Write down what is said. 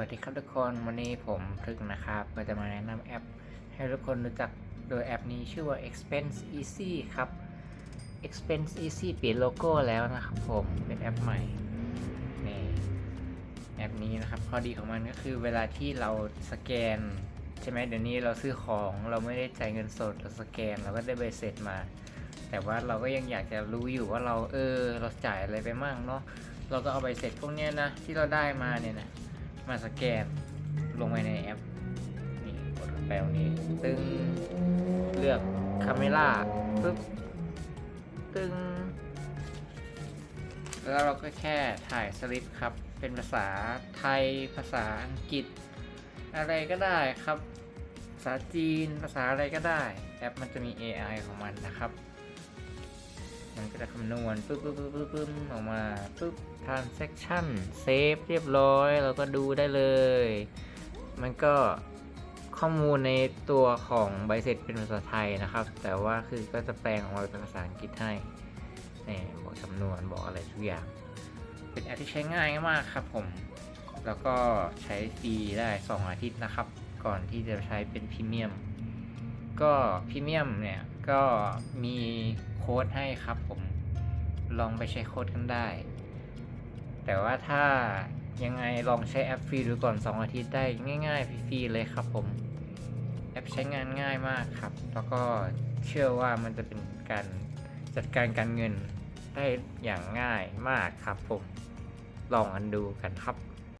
วัสดีครับทุกคนวันนี้ผมพฤกษ์นะครับ ก็จะมาแนะนำแอป ให้ทุกคนรู้จักโดยแอปนี้ชื่อว่า Expense Easy ครับ Expense Easy เปลี่ยนโลโก้แล้วนะครับผมเป็นแอปใหม่นี่แอปนี้นะครับข้อดีของมันก็คือเวลาที่เราสแกน ใช่ไหมเดี๋ยวนี้เราซื้อของเราไม่ได้จ่ายเงินสดเราสแกนเราก็ได้ใบเสร็จมา แต่ว่าเราก็ยังอยากจะรู้อยู่ว่าเราเออ เราจ่ายอะไรไปมั่งเนาะเราก็เอาใบเสร็จพวกนี้นะที่เราได้มาเนี่ยนะ มาสแกนลงไปในแอป นี่กดเข้าไปตรงนี้ ตึงเลือกคาเมล่าปึ๊บ ตึง แล้วเราก็แค่ถ่ายสลิปครับ เป็นภาษาไทย ภาษาอังกฤษ อะไรก็ได้ครับ ภาษาจีน ภาษาอะไรก็ได้ แอปมันจะมี AI ของมันนะครับ มันก็จะคำนวณปึ๊บปึ๊บปึ๊บปึ๊บปึ๊บออกมาปึ๊บ transaction save เรียบร้อย เราก็ดูได้เลย มันก็ข้อมูลในตัวของใบเสร็จเป็นภาษาไทยนะครับ แต่ว่าคือก็จะแปลงออกมาเป็นภาษาอังกฤษให้นี่บอกจำนวนบอกอะไรทุกอย่าง เป็นแอปที่ใช้ง่ายมากครับผม แล้วก็ใช้ฟรีได้ 2 อาทิตย์นะครับ ก่อนที่จะใช้เป็นพรีเมียม ก็พรีเมียมเนี่ย ก็มีโค้ดให้ครับผมลองไปใช้โค้ดกันได้ แต่ว่าถ้ายังไงลองใช้แอปฟรีดูก่อน 2 อาทิตย์ได้ง่ายๆฟรีๆเลยครับผม แอปใช้งานง่ายมากครับ แล้วก็เชื่อว่ามันจะเป็นการจัดการการเงินได้อย่างง่ายมากครับผม ลองอันดูกันครับ